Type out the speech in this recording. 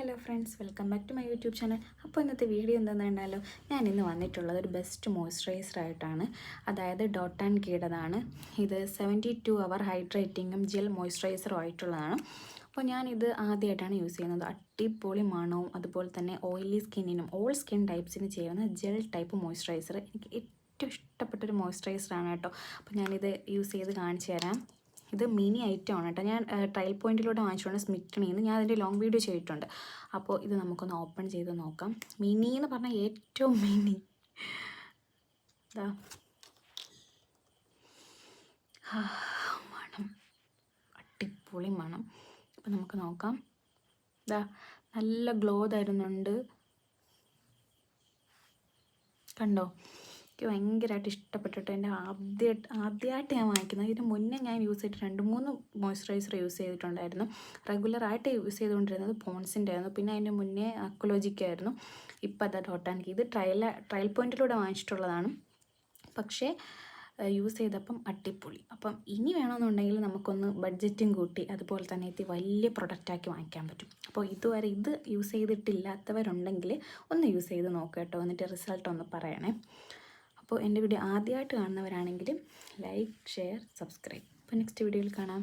Hello friends welcome back to my YouTube channel അപ്പോൾ ഇന്നത്തെ video എന്താണെന്ന് കണ്ടാലോ? ഞാൻ ഇന്ന് വന്നിട്ടുള്ളത് ഒരു ബെസ്റ്റ് മോയ്സ്ചറൈസർ ആയിട്ടാണ്. അതായത് ഡോട്ട് ആൻഡ് കീടതാണ്. ഇത് സെവന്റി ടു അവർ ഹൈഡ്രേറ്റിങ്ങും ജെൽ മോയ്സ്ചറൈസറും ആയിട്ടുള്ളതാണ്. അപ്പോൾ ഞാനിത് ആദ്യമായിട്ടാണ് യൂസ് ചെയ്യുന്നത്. അടിപൊളി മണവും അതുപോലെ തന്നെ ഓയിലി സ്കിന്നിനും ഓൾ സ്കിൻ ടൈപ്സിന് ചെയ്യുന്ന ജെൽ ടൈപ്പ് മോയ്സ്ചറൈസർ എനിക്ക് ഏറ്റവും ഇഷ്ടപ്പെട്ടൊരു മോയ്സ്ചറൈസറാണ് കേട്ടോ. അപ്പോൾ ഞാനിത് യൂസ് ചെയ്ത് കാണിച്ചു തരാം ഇത് മിനി ഐറ്റം ആണ് കേട്ടോ. ഞാൻ ട്രയൽ പോയിന്റിലൂടെ വാങ്ങിച്ചുകൊണ്ട് സ്മിറ്റണിൽ നിന്ന് ഞാൻ അതിന്റെ ലോങ് വീഡിയോ ചെയ്തിട്ടുണ്ട്. അപ്പോൾ ഇത് നമുക്കൊന്ന് ഓപ്പൺ ചെയ്ത് നോക്കാം. മിനി എന്ന് പറഞ്ഞാൽ ഏറ്റവും മിനി. മണം. അടിപൊളി മണം. അപ്പം നമുക്ക് നോക്കാം. ഇതാ നല്ല ഗ്ലോ തരുന്നുണ്ട്. കണ്ടോ? എനിക്ക് ഭയങ്കരമായിട്ട് ഇഷ്ടപ്പെട്ടിട്ട് എന്റെ ആദ്യ ആദ്യമായിട്ട് ഞാൻ വാങ്ങിക്കുന്നത് ഇതിന് മുന്നേ ഞാൻ യൂസ് ചെയ്തിട്ട് രണ്ട് മൂന്ന് മോയ്സ്ചറൈസർ യൂസ് ചെയ്തിട്ടുണ്ടായിരുന്നു. റെഗുലറായിട്ട് യൂസ് ചെയ്തുകൊണ്ടിരുന്നത് പോൺസിന്റെ ആയിരുന്നു. പിന്നെ അതിന്റെ മുന്നേ അക്വലോജിക്കായിരുന്നു ഇപ്പം അതാ ഡോട്ട് ആൻഡ് ഇത് ട്രയൽ ട്രയൽ പോയിന്റിലൂടെ വാങ്ങിച്ചിട്ടുള്ളതാണ്. പക്ഷേ യൂസ് ചെയ്തപ്പം അടിപൊളി. അപ്പം ഇനി വേണമെന്നുണ്ടെങ്കിൽ നമുക്കൊന്ന് ബഡ്ജറ്റും കൂട്ടി അതുപോലെ തന്നെ ഇത് വലിയ പ്രൊഡക്റ്റാക്കി വാങ്ങിക്കാൻ പറ്റും. അപ്പോൾ ഇതുവരെ ഇത് യൂസ് ചെയ്തിട്ടില്ലാത്തവരുണ്ടെങ്കിൽ ഒന്ന് യൂസ് ചെയ്ത് നോക്കാം കേട്ടോ. എന്നിട്ട് റിസൾട്ട് ഒന്ന് പറയണേ. അപ്പോൾ എന്റെ വീഡിയോ ആദ്യമായിട്ട് കാണുന്നവരാണെങ്കിൽ ലൈക്ക് ഷെയർ സബ്സ്ക്രൈബ്. അപ്പോൾ നെക്സ്റ്റ് വീഡിയോയിൽ കാണാം.